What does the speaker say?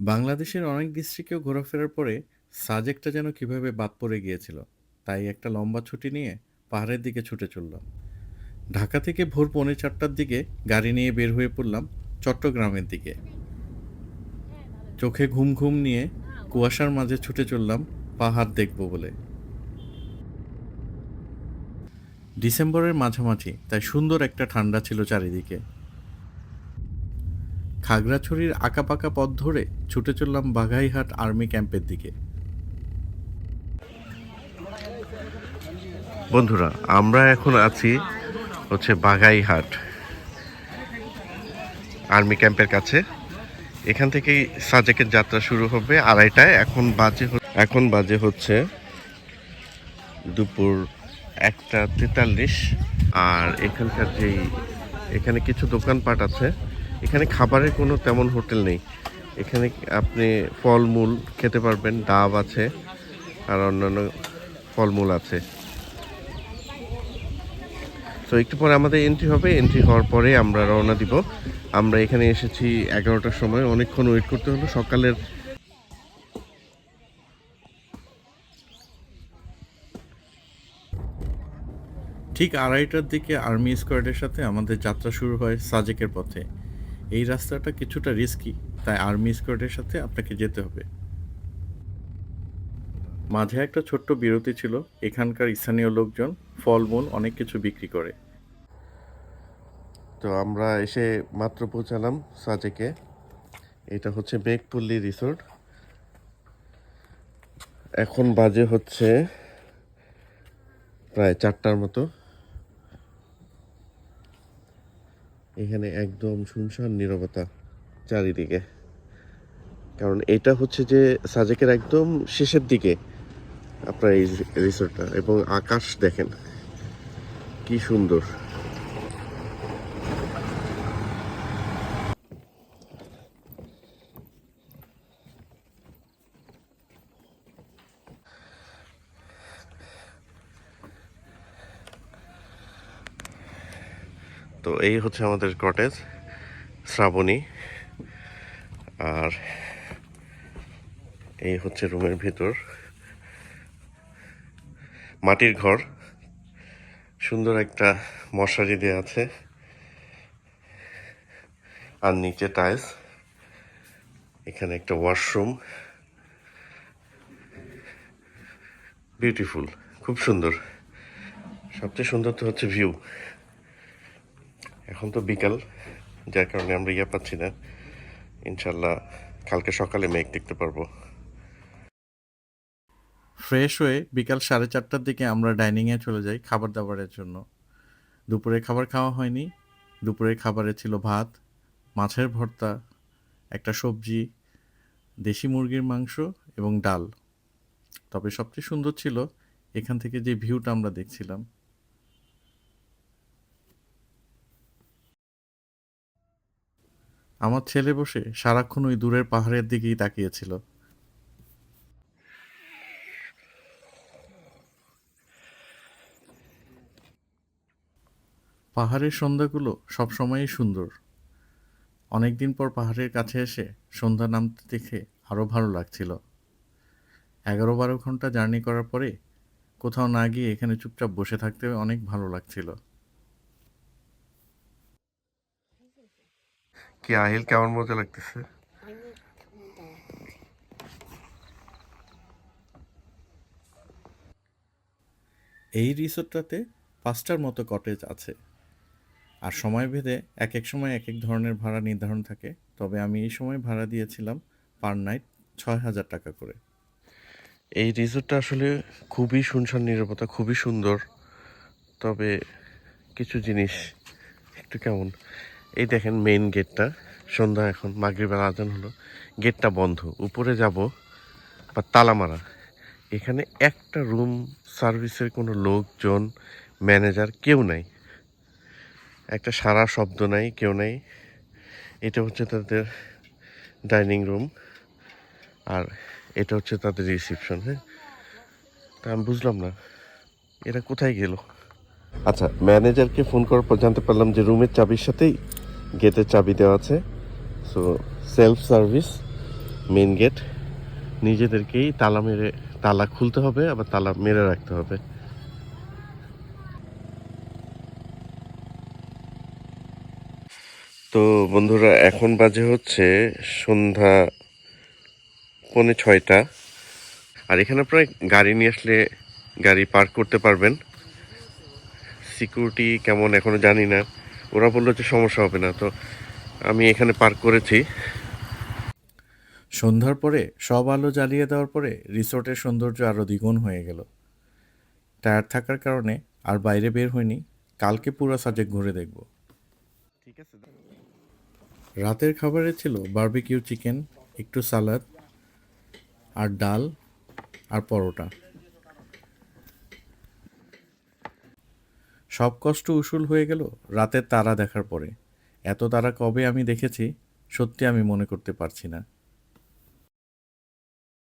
বাংলাদেশের অনেক ডিস্ট্রিক্টেও ঘোরাফেরার পরে সাজেকটা যেন কীভাবে বাদ পড়ে গিয়েছিল, তাই একটা লম্বা ছুটি নিয়ে পাহাড়ের দিকে ছুটে চললাম। ঢাকা থেকে ভোর পৌনে চারটার দিকে গাড়ি নিয়ে বের হয়ে পড়লাম চট্টগ্রামের দিকে। চোখে ঘুম ঘুম নিয়ে কুয়াশার মাঝে ছুটে চললাম পাহাড় দেখব বলে। ডিসেম্বরের মাঝামাঝি, তাই সুন্দর একটা ঠান্ডা ছিল চারিদিকে। খাগড়াছড়ির আঁকাপাকা পথ ধরে ছুটে চললাম বাঘাইহাট আর্মি ক্যাম্পের দিকে। বন্ধুরা, আমরা এখন আছি হচ্ছে বাঘাইহাট আর্মি ক্যাম্পের কাছে। এখান থেকেই সাজেকের যাত্রা শুরু হবে আড়াইটায়। এখন বাজে এখন বাজে হচ্ছে দুপুর একটা তেতাল্লিশ। আর এখানকার যেই এখানে কিছু দোকানপাট আছে। এখানে খাবারের কোনো তেমন হোটেল নেই। এখানে আপনি ফলমূল খেতে পারবেন, ডাব আছে আর অন্যান্য ফলমূল আছে। তো একটু পরে আমাদের এন্ট্রি হবে। এন্ট্রি হওয়ার পরে আমরা রওনা দিব। আমরা এখানে এসেছি এগারোটার সময়। অনেকক্ষণ ওয়েট করতে হলো। সকালের ঠিক আড়াইটার দিকে আর্মি স্কোয়াডের সাথে আমাদের যাত্রা শুরু হয় সাজেকের পথে। এই রাস্তাটা কিছুটা রিস্কি তাই আর্মি স্কোয়াডের সাথে আপনাকে যেতে হবে। মাঝে একটা ছোট্ট বিরতি ছিল, এখানকার স্থানীয় লোকজন ফলমূল অনেক কিছু বিক্রি করে। তো আমরা এসে মাত্র পৌঁছালাম সাজেকে। এটা হচ্ছে মেঘপল্লী রিসোর্ট। এখন বাজে হচ্ছে প্রায় চারটার মতো। এখানে একদম শুনশান নিরবতা চারিদিকে। কারণ এটা হচ্ছে যে সাজেকের একদম শেষের দিকে আপনার এই রিসোর্টটা এবং আকাশ দেখেন, কি সুন্দর। তো এই হচ্ছে আমাদের কটেজ শ্রাবণী। আর এই হচ্ছে রুমের ভিতর। মাটির ঘর। সুন্দর একটা মশারি দেওয়া আছে। আর নিচে টাইলস এখানে একটা ওয়াশরুম বিউটিফুল খুব সুন্দর। সবচেয়ে সুন্দর তো হচ্ছে ভিউ এখন তো বিকাল, যার কারণে আমরা ইয়ে পাচ্ছি না। ইনশাল্লাহ কালকে সকালে মেঘ দেখতে পারব। ফ্রেশ হয়ে বিকাল সাড়ে চারটার দিকে আমরা ডাইনিংয়ে চলে যাই খাবার দাবারের জন্য। দুপুরে খাবার খাওয়া হয়নি। দুপুরের খাবারে ছিল ভাত, মাছের ভর্তা, একটা সবজি, দেশি মুরগির মাংস এবং ডাল। তবে সবচেয়ে সুন্দর ছিল এখান থেকে যে ভিউটা আমরা দেখছিলাম। আমার ছেলে বসে সারাক্ষণ ওই দূরের পাহাড়ের দিকেই তাকিয়েছিল। পাহাড়ের সন্ধ্যাগুলো সবসময়ই সুন্দর। অনেকদিন পর পাহাড়ের কাছে এসে সন্ধ্যা নামতে দেখে আরও ভালো লাগছিল। এগারো বারো ঘণ্টা জার্নি করার পরে কোথাও না গিয়ে এখানে চুপচাপ বসে থাকতে অনেক ভালো লাগছিল। কি আহিল? কেমন মজা লাগতেছে? এই রিসোর্টটাতে পাঁচটার মতো কটেজ আছে। আর সময় ভেদে এক এক সময় এক এক ধরনের ভাড়া নির্ধারণ থাকে। তবে আমি এই সময় ভাড়া দিয়েছিলাম পার নাইট ছয় হাজার টাকা করে। এই রিসোর্টটা আসলে খুবই শুনশান নিরাপত্তা খুবই সুন্দর। তবে কিছু জিনিস একটু কেমন? এই দেখেন মেইন গেটটা সন্ধ্যা এখন মাগরিবেলা আজান হলো। গেটটা বন্ধ। উপরে যাব বা তালা মারা। এখানে একটা রুম সার্ভিসের কোনো লোকজন ম্যানেজার কেউ নাই। একটা সারা শব্দ নাই, কেউ নাই। এটা হচ্ছে তাদের ডাইনিং রুম আর এটা হচ্ছে তাদের রিসিপশন হ্যাঁ? তা আমি বুঝলাম না। এরা কোথায় গেল? আচ্ছা ম্যানেজারকে ফোন করার পর জানতে পারলাম যে রুমের চাবির সাথেই গেটের চাবি দেওয়া আছে। So self service main gate নিজেদেরকেই তালা মেরে, তালা খুলতে হবে, আবার তালা মেরে রাখতে হবে। তো, বন্ধুরা, এখন বাজে হচ্ছে সন্ধ্যা পৌনে ছয়টা। আর এখানে প্রায় গাড়ি নিয়ে আসলে গাড়ি পার্ক করতে পারবেন। সিকিউরিটি কেমন এখনও জানি না। ওরা বলল যে সমস্যা হবে না তো আমি এখানে পার্ক করেছি। সন্ধ্যার পরে সব আলো জ্বালিয়ে দেওয়ার পরে রিসোর্টের সৌন্দর্য আরও দ্বিগুণ হয়ে গেল। টায়ার থাকার কারণে আর বাইরে বের হয়নি কালকে পুরো সাজেক ঘুরে দেখব। ঠিক আছে। রাতের খাবারে ছিল বার্বিকিউ চিকেন একটু সালাদ আর ডাল আর পরোটা। সব কষ্ট উসুল হয়ে গেল রাতের তারা দেখার পরে। এত তারা কবে আমি দেখেছি, সত্যি আমি মনে করতে পারছি না।